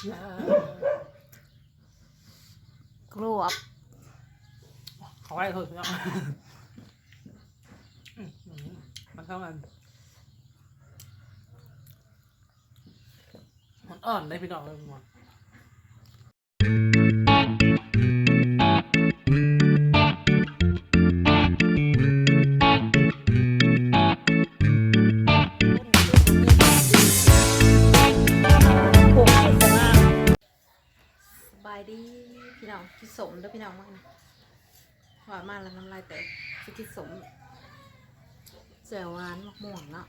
กรอบขอให้เถอะพี่น้องมันเข้ากันมันอ่อนได้พี่น้องเลยหมด มากแล้วน้ำลายแตกสิคิดสมแจ่วหวานมะม่วงเนาะ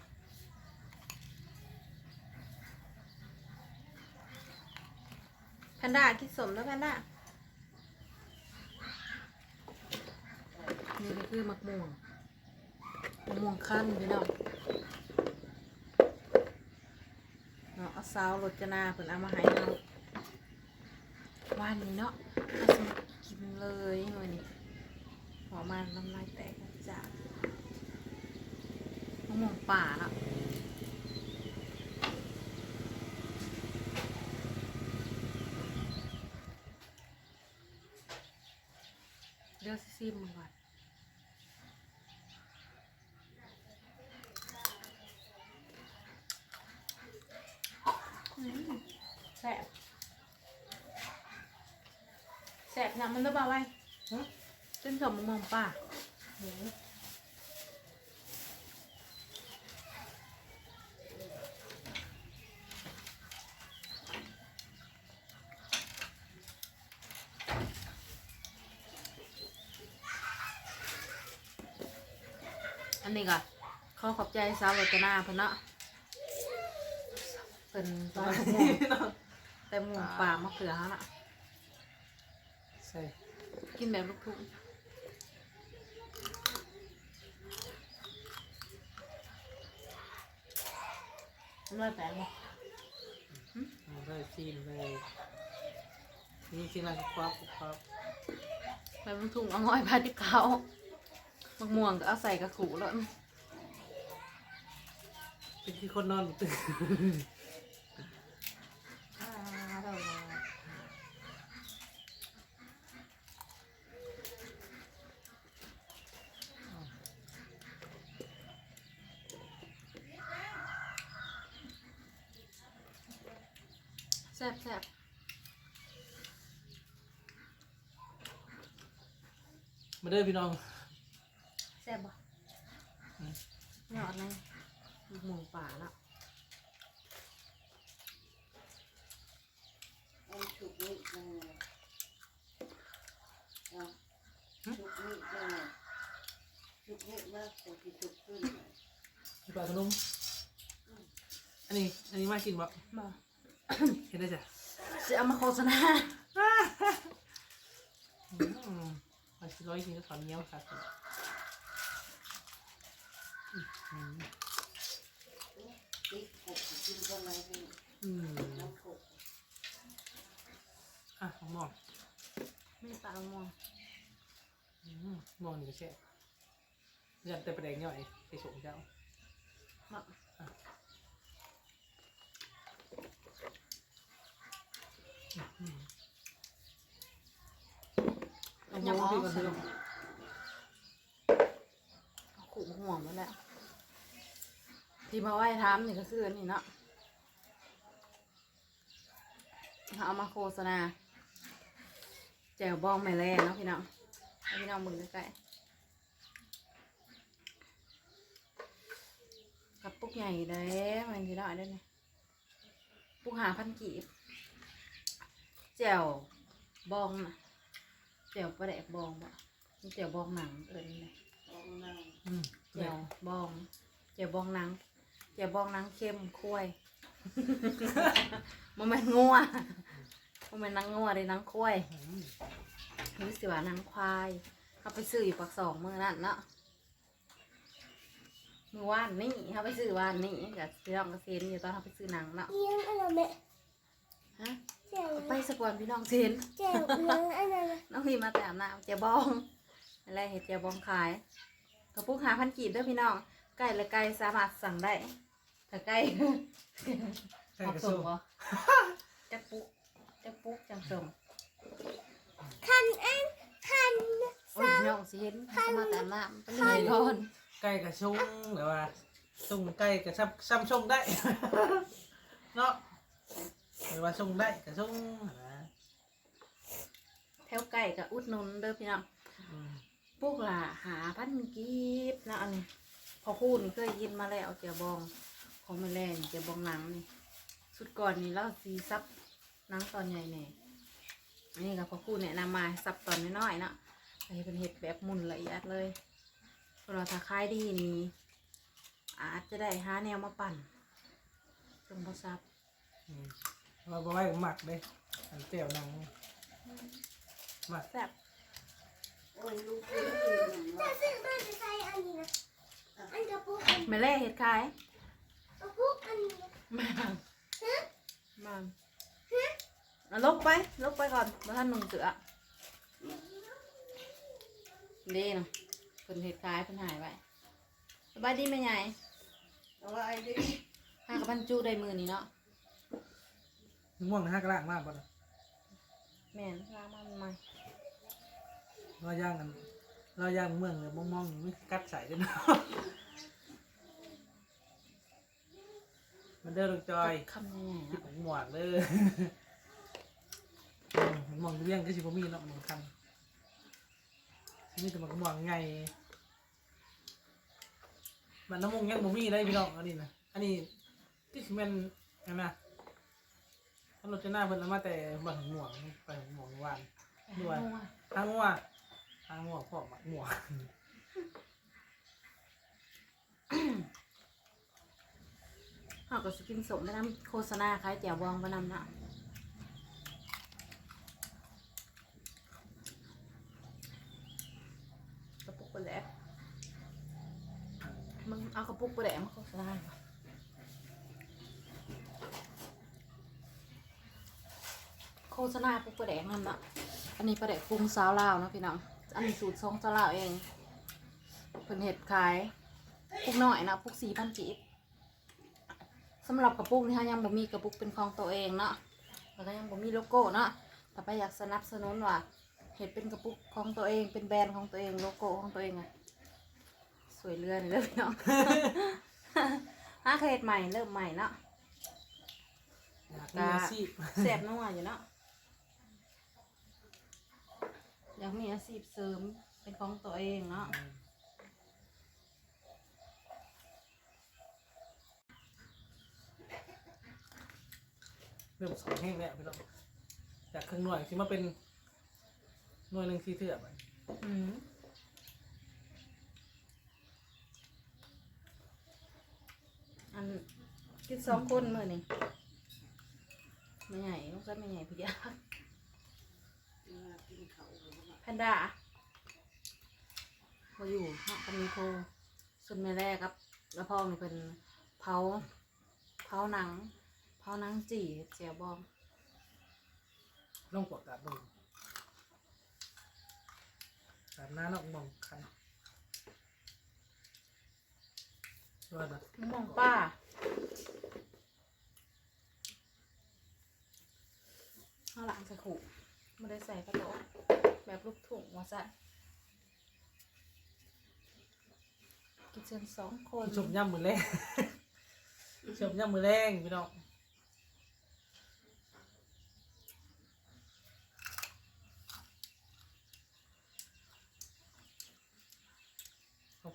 แพนด้าคิดสมแล้วแพนด้านี่ก็คือมะม่วงมะม่วงขั้นพี่น้องเนาะเอาซาวรจนาเพิ่นเอามาให้เราวันนี้เนาะกินเลย หัวมันน้ำลายแตกจ้ะมะม่วงป่าละเดี๋ยวซิมก่อนแซ่บแสบน้ำมันหรือเปล่าไว้ เส้นสมมะม่วงป่าอันนี้ก็ขอขอบใจสาวรจนาเพิ่นเนาะเป็นตอนมะม่วงแต่มะม่วงป่ามะเขือเขาน่ะใช่กินแบบลูกทุ่ง น้ำลายแตกบ่เอาได้ซีมได้นี่ซีมอะไรครับครับแบบลูกทุ่งเอาง่อยพาที่เขามะม่วงก็เอาใส่กระขู่แล้วเป็นที่คนนอนตื่น อ่าเราแซ่บแซ่บมาเด้อพี่น้องแซ่บบ่หยอดเลยลูกหมูป่าละเอาชุบนี่ยังไงเอาชุบนี่ยังไงชุบนี่ว่าจะกินชุบขึ้นไหมพี่ปลาขนมอันนี้ อันนี้มากินบ่บ่ เห็นได้จ้ะจะเอามาโฆษณาอืมมาสิร้อยกินก็ขอเนี้ยวครับอืมติ๊กกบกินก็ไรเป็นอืมน้ำกบอะของหมอนไม่ตามมองอืมหมอนนี่ก็แช่ยันแต่ประเด็นย่อยไปส่งเจ้ามา อืม เอาเอาหหมมออนพี่ก่อนใส่พี่น้องเอาขู่ห่วงมาแล้วที่มาไหว้ทำนี่ก็คืออันนี่เนาะเอามาโฆษณาแจวบองแม่แล่เนาะพี่น้องพี่น้องมึงใกล้กับปุ๊กใหญ่เด้มันที่น้อได้ไหมปุ๊กหาพันกีบแจวบองนะ แจวปลาแดกบองบ่นี่แจวบองหนังเอิญเลยเอานั่งอืมเจียวบองเจียวบองหนังเจียวบองหนังเข้มคุ้ยมันเป็นงัวมันเป็นนังงัวเลยนังคุ้ยอืมหรือสิว่านังควายเขาไปซื้ออยู่ปักสองมือนั่นเนาะมือว่านนี่เขาไปซื้อว่านนี่กับพี่น้องเกษตรอยู่ตอนเขาไปซื้อหนังเนาะเลี้ยงอะไรแม่ฮะเจ้าเอาไปสกวนพี่น้องเซนเจ้าเลี้ยงอะไรน้อง พี่มาแต่อาบน้ำเจียวบองอะไรเห็ดเจียวบองขายกระปุกหาพันกีบเด้วยพี่น้องไก่และไก่สามารถสั่งได้ถ้าไก่ใช่ออกกระส่สุงนบ่จักปุกจะปุ๊กจังส่งคันอันคันโอ้ยน้องสิเห็นเขามาแต่น้ำเป็นไงก่อนไก่กับชุ่งหรือว่าชุ่งไก่กับซ้ำซ้ำชุ่งได้เนาะหรือว่าชุ่งได้กับชุ่งนะแถวไก่กับอุดหนุนเด้อพี่น้องอืมพวกล่ะหาพันกีบนะอันนี้พอคูณเคยกินมาแล้วเจียวบอง ของแม่แล่นเจียวบองหนังนี่สุดก่อนนี่เราซีซับหนังตอนใหญ่แน่อันนี้กับพอคูณเนี่ยนำมาซับตอนน้อยๆเนาะอันนี้เป็นเห็ดแบบหมุนละเอียดเลยเพราะเราถ้าขายดีนี่อาจจะได้หาแนวมาปั่นตรงพอซับอืมเราบอกว่าหมักเลยอันเจียวหนังห มักแซ่บโอ้ยลูกกินกินหนังจะว่าซื้อมาจะใช้อันนี้นะ อันกระปุกอันแม่แล่เห็ดขายกระปุกอันนี้นะมามาเอาลกไปลกไปก่อนมาท่านหนุ่งเสือดีเนาะเพิ่นเห็ดคล้ายเพิ่นหายไปสบายดีไหมยายเอาไว้ดิห้ากับพันจูได้มือนี่เนาะม่วงนะฮะกระล่างมากป่ะนะแม่นล้างมันใหม่ เราย่างกัน เราย่างเมืองเลยมองมองๆไม่กัดใส่ด้วยเนาะมันเด้อลูกจอยคำยังไงคิดเนาะของหมวกเลยอืมมันมองเรื่องก็สิบ่มีเนาะมันคันสิมีแต่มันก็มองไง มันน้ำมงยังบ่มีได้พี่น้องอันนี้นะอันนี้ที่สิแม่นอันน่ะถ้ารถจะหน้าเพิ่นเอามาแต่บ้านของหมวกไปของหมวกวาน ด้วยนัวทางงัวทางัวพ่อหมักหมวกเขาก็สกินสมไปน้ำโฆษณาคล้ายแจ่วบองไปนำนะกระปุกไปแล้วมึงเอากระปุกไปแหลมมาโฆษณาโฆษณาปุกไปแดกนั่นนะอันนี้ปลาแดกปรุงสาวลาวนะพี่น้อง อันนี้สูตรซองสาวลาวเองเพิ่นเห็ดขายปุกหน่อยนะปุกสี่พันกีบสำหรับกระปุกนี่ฮะยังบ่มีกระปุกเป็นของตัวเองเนาะแล้วก็ยังบ่มีโลโก้เนาะแต่ไปอยากสนับสนุนว่าเห็ดเป็นกระปุกของตัวเองเป็นแบรนด์ของตัวเองโลโก้ของตัวเองอะสวยเรือนเลยพี่น้องฮะเคยเฮ็ดใหม่เริ่มใหม่เนาะอยากมีอาชีพ แสบนัวอยู่เนาะ อยากมีอาชีพเสริมเป็นของตัวเองเนาะเริ่มสองแห้งแล้วพี่น้องจากครึ่งหน่วยที่มาเป็นหน่วยหนึ่งที่เถื่อไปอืมอันกินสองคนมื้อนี่ไม่ใหญ่ลูกก็ไม่ใหญ่พี่ยามากินเขาหรือว่า แพนด้ามาอยู่เนาะกันมีโคส่วนแม่แรกครับ แล้วพ่อนี่เป็นเผาเผาหนังเผาหนังจีเจียวบองลองกดกาดลงกาดหน้าเนาะมองคันว่าแบบมองป้าข้างหลังใส่ขู่ไม่ได้ใส่กระโหลก แบบลูกถุงว่าสั่นกินเชิญสองคนชมย่ำมือแรงชมย่ำมือแรงพี่น้อง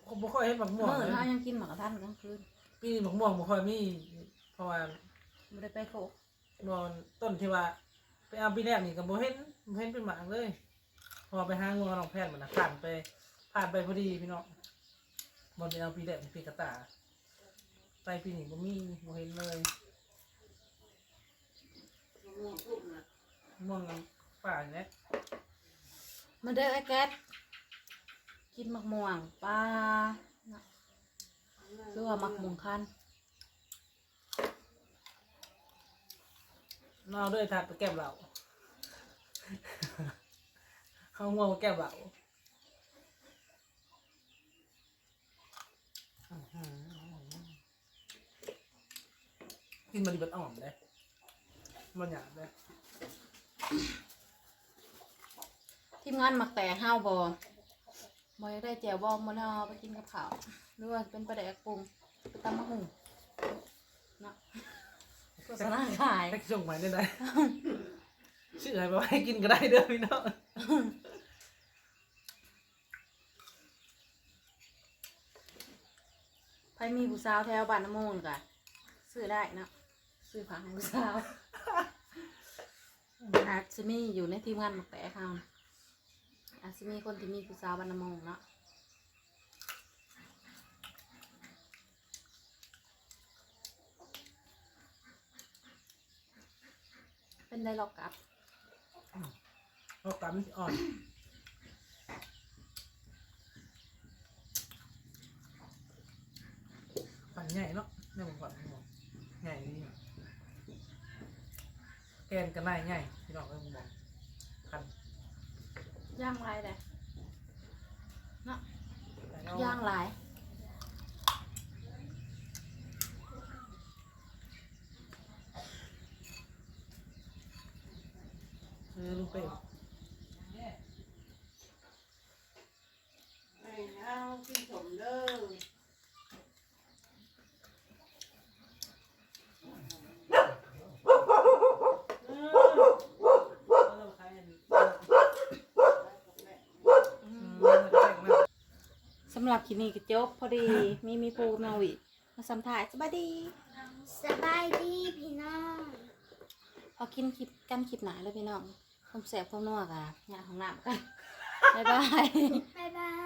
ผมบ่ค่อยเห็นหมักม่วงเมื่อเลยถ้ายังกินหมากระทันกลางคืนปีนี้หมักม่วงบ่ค่อยมีเพราะว่าไม่ได้ไปโคกนอนต้นที่ว่า ไปเอาปีแรกนี่ก็บ่เห็นบ่เห็นเป็นหมากเลยพ อไปหางัวน้องแพทย์มันนะผ่านไปผ่านไปพอดีพี่น้องบอลไปเอาปีแรกปีกระตาไปปีนี้บ่มีบ่เห็นเลยมะม่วงพุ่มน่ะม่วงป่าเนี่ยมาเด้อไอ้แก๊สกินหมักม่วงป้าน่ะหรือว่าหมักม่วงคันนเอาด้วยทัดไปแก้มเหล่า เขาง่วงมาแก้มเหล่าอื้อหือกินมันดีมันอ่อมเลยมันหยาบเลยทีมงานหมักแต่ห้าวบอบอยากได้แจวบองมาแล้วไปกินกับข้าวหรือว่าเป็นปลาแดกปรุงไปตำมะหุ่งเนาะโฆษณาขายให้ส่งใหม่ได้ไหมชื่ออะไรมาให้กินก็ได้เด้อพี่น้อง ใครมีผู้สาวแถวบ้านน้ำมูลกะซื้อได้เนาะซื้อผักให้ผู้สาวอาจจะมีอยู่ในทีมงานหมักแต่เขาอาจจะมีคนที่มีผู้สาวบ้านน้ำมูลเนาะเป็นได้หรอกกับเราตำมันสิอ่อน ปั่นใหญ่เนาะเนี่ยผมปั่นผมบอกใหญ่ดีแกนกันได้ใหญ่พี่น้องเอ้ยผมบอกพันย่างลายเลยเนาะแต่เนะย่างหลาย เออลูกเป้ ไม่เอากินสมเด้อ เออเราขายอันนี้ อื อื ม มมันจะแพงมาก สำหรับ คลิปนี้ก็จบพอดี มีมีปูมาวิมาสัมถ่ายสบายดีสบายดีพี่น้องพอกินคลิปกันคลิปหนาเลยพี่น้องความแสบความนัวกะงานของน้ำกันบ๊ายบาย บ๊ายบาย